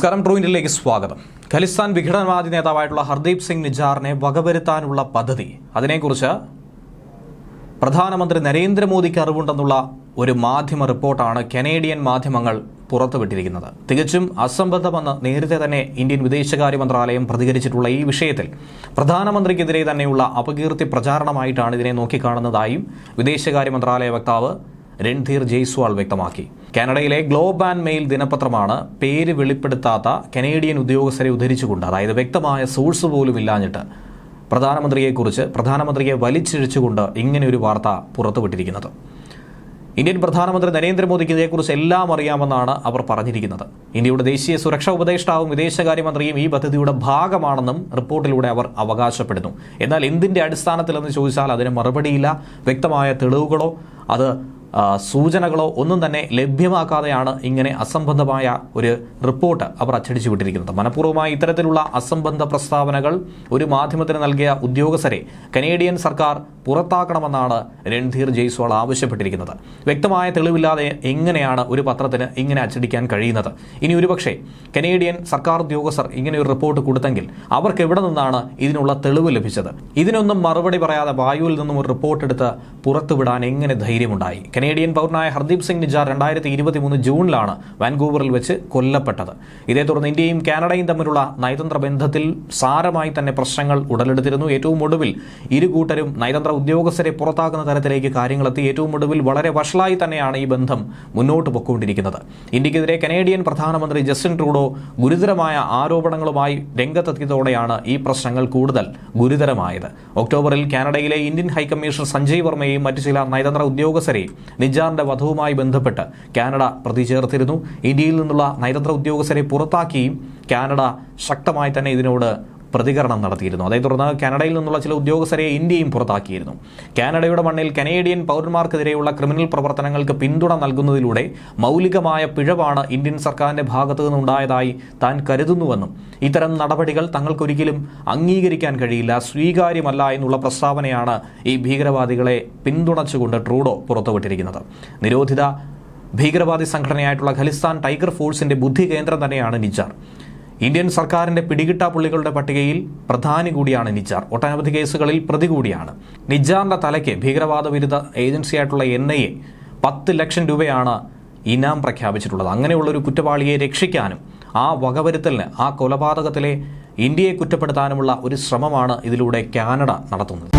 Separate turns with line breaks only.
നമസ്കാരം ട്രൂ ഇന്ത്യയിലേക്ക് സ്വാഗതം. ഖലിസ്ഥാൻ വിഘടനവാദി നേതാവായിട്ടുള്ള ഹർദീപ് സിംഗ് നിജാറിനെ വകവരുത്താനുള്ള പദ്ധതി. അതിനെക്കുറിച്ച് പ്രധാനമന്ത്രി നരേന്ദ്രമോദിക്ക് അറിവുണ്ടെന്നുള്ള ഒരു മാധ്യമ റിപ്പോർട്ടാണ് കനേഡിയൻ മാധ്യമങ്ങൾ പുറത്തുവിട്ടിരിക്കുന്നത്. തികച്ചും അസംബന്ധമെന്ന് നേരത്തെ തന്നെ ഇന്ത്യൻ വിദേശകാര്യ മന്ത്രാലയം പ്രതികരിച്ചിട്ടുള്ള ഈ വിഷയത്തിൽ പ്രധാനമന്ത്രിക്കെതിരെ തന്നെയുള്ള അപകീർത്തി പ്രചാരണമായിട്ടാണ് ഇതിനെ നോക്കിക്കാണുന്നതായും വിദേശകാര്യ മന്ത്രാലയ വക്താവ് രൺധീർ ജയ്സ്വാൾ വ്യക്തമാക്കി. കാനഡയിലെ ഗ്ലോബ് ആൻഡ് മെയിൽ ദിനപത്രമാണ് പേര് വെളിപ്പെടുത്താത്ത കനേഡിയൻ ഉദ്യോഗസ്ഥരെ ഉദ്ധരിച്ചുകൊണ്ട് അതായത് വ്യക്തമായ സോഴ്സ് പോലും ഇല്ലാഞ്ഞിട്ട് പ്രധാനമന്ത്രിയെക്കുറിച്ച് പ്രധാനമന്ത്രിയെ വലിച്ചിഴച്ചുകൊണ്ട് ഇങ്ങനെ ഒരു വാർത്ത പുറത്തുവിട്ടിരിക്കുന്നത്. ഇന്ത്യൻ പ്രധാനമന്ത്രി നരേന്ദ്രമോദിക്ക് ഇതേക്കുറിച്ച് എല്ലാം അറിയാമെന്നാണ് അവർ പറഞ്ഞിരിക്കുന്നത്. ഇന്ത്യയുടെ ദേശീയ സുരക്ഷാ ഉപദേഷ്ടാവും വിദേശകാര്യമന്ത്രിയും ഈ പദ്ധതിയുടെ ഭാഗമാണെന്നും റിപ്പോർട്ടിലൂടെ അവർ അവകാശപ്പെടുന്നു. എന്നാൽ എന്തിന്റെ അടിസ്ഥാനത്തിലെന്ന് ചോദിച്ചാൽ അതിന് മറുപടിയില്ല. വ്യക്തമായ തെളിവുകളോ അത് സൂചനകളോ ഒന്നും തന്നെ ലഭ്യമാക്കാതെയാണ് ഇങ്ങനെ അസംബന്ധമായ ഒരു റിപ്പോർട്ട് അവർ അച്ചടിച്ചു വിട്ടിരിക്കുന്നത് മനഃപൂർവമായി ഇത്തരത്തിലുള്ള അസംബന്ധ പ്രസ്താവനകൾ ഒരു മാധ്യമത്തിന് നൽകിയ ഉദ്യോഗസ്ഥരെ കനേഡിയൻ സർക്കാർ പുറത്താക്കണമെന്നാണ് രൺധീർ ജയ്സ്വാൾ ആവശ്യപ്പെട്ടിരിക്കുന്നത്. വ്യക്തമായ തെളിവില്ലാതെ എങ്ങനെയാണ് ഒരു പത്രത്തിന് ഇങ്ങനെ അച്ചടിക്കാൻ കഴിയുന്നത്? ഇനി ഒരുപക്ഷെ കനേഡിയൻ സർക്കാർ ഉദ്യോഗസ്ഥർ ഇങ്ങനെ ഒരു റിപ്പോർട്ട് കൊടുത്തെങ്കിൽ അവർക്ക് എവിടെ നിന്നാണ് ഇതിനുള്ള തെളിവ് ലഭിച്ചത്? ഇതിനൊന്നും മറുപടി പറയാതെ വായുവിൽ നിന്നും ഒരു റിപ്പോർട്ട് എടുത്ത് പുറത്തുവിടാൻ എങ്ങനെ ധൈര്യമുണ്ടായി? കനേഡിയൻ പൗരനായ ഹർദീപ് സിംഗ് നിജാർ രണ്ടായിരത്തി ഇരുപത്തി മൂന്ന് ജൂണിലാണ് വാൻകൂവറിൽ വെച്ച് കൊല്ലപ്പെട്ടത്. ഇതേ തുടർന്ന് ഇന്ത്യയും കാനഡയും തമ്മിലുള്ള നയതന്ത്ര ബന്ധത്തിൽ സാരമായി തന്നെ പ്രശ്നങ്ങൾ ഉടലെടുത്തിരുന്നു. ഏറ്റവും ഒടുവിൽ ഇരു കൂട്ടരും നയതന്ത്ര ഉദ്യോഗസ്ഥരെ പുറത്താക്കുന്ന തരത്തിലേക്ക് കാര്യങ്ങളെത്തി. ഏറ്റവും ഒടുവിൽ വളരെ വഷളായി തന്നെയാണ് ഈ ബന്ധം മുന്നോട്ട് പൊക്കൊണ്ടിരിക്കുന്നത് ഇന്ത്യക്കെതിരെ കനേഡിയൻ പ്രധാനമന്ത്രി ജസ്റ്റിൻ ട്രൂഡോ ഗുരുതരമായ ആരോപണങ്ങളുമായി രംഗത്തെത്തിയതോടെയാണ് ഈ പ്രശ്നങ്ങൾ കൂടുതൽ ഗുരുതരമായത്. ഒക്ടോബറിൽ കാനഡയിലെ ഇന്ത്യൻ ഹൈക്കമ്മീഷണർ സഞ്ജയ് വർമ്മയെയും മറ്റു ചില നയതന്ത്ര ഉദ്യോഗസ്ഥരെയും നിജാറിന്റെ വധവുമായി ബന്ധപ്പെട്ട് കാനഡ പ്രതി ചേർത്തിരുന്നു ഇന്ത്യയിൽ നിന്നുള്ള നയതന്ത്ര ഉദ്യോഗസ്ഥരെ പുറത്താക്കിയും കാനഡ ശക്തമായി തന്നെ ഇതിനോട് പ്രതികരണം നടത്തിയിരുന്നു. അതേ തുടർന്ന് കാനഡയിൽ നിന്നുള്ള ചില ഉദ്യോഗസ്ഥരെ ഇന്ത്യയും പുറത്താക്കിയിരുന്നു. കാനഡയുടെ മണ്ണിൽ കനേഡിയൻ പൗരന്മാർക്കെതിരെയുള്ള ക്രിമിനൽ പ്രവർത്തനങ്ങൾക്ക് പിന്തുണ നൽകുന്നതിലൂടെ മൗലികമായ പിഴവാണ് ഇന്ത്യൻ സർക്കാരിന്റെ ഭാഗത്തു നിന്നുണ്ടായതായി താൻ കരുതുന്നുവെന്നും ഇത്തരം നടപടികൾ തങ്ങൾക്കൊരിക്കലും അംഗീകരിക്കാൻ കഴിയില്ല സ്വീകാര്യമല്ല എന്നുള്ള പ്രസ്താവനയാണ് ഈ ഭീകരവാദികളെ പിന്തുണച്ചുകൊണ്ട് ട്രൂഡോ പുറത്തുവിട്ടിരിക്കുന്നത്. നിരോധിത ഭീകരവാദി സംഘടനയായിട്ടുള്ള ഖലിസ്ഥാൻ ടൈഗർ ഫോഴ്സിന്റെ ബുദ്ധി കേന്ദ്രം തന്നെയാണ് നിജാർ ഇന്ത്യൻ സർക്കാരിന്റെ പിടികിട്ടാ പുള്ളികളുടെ പട്ടികയിൽ പ്രധാനി കൂടിയാണ് നിജാർ. ഒട്ടനവധി കേസുകളിൽ പ്രതി കൂടിയാണ്. നിജാറിന്റെ തലയ്ക്ക് ഭീകരവാദ വിരുദ്ധ ഏജൻസിയായിട്ടുള്ള എൻ ഐ എ പത്ത് ലക്ഷം രൂപയാണ് ഇനാം പ്രഖ്യാപിച്ചിട്ടുള്ളത്. അങ്ങനെയുള്ള ഒരു കുറ്റവാളിയെ രക്ഷിക്കാനും ആ വകവരുത്തലിന് ആ കൊലപാതകത്തിലെ ഇന്ത്യയെ കുറ്റപ്പെടുത്താനുമുള്ള ഒരു ശ്രമമാണ് ഇതിലൂടെ കാനഡ നടത്തുന്നത്.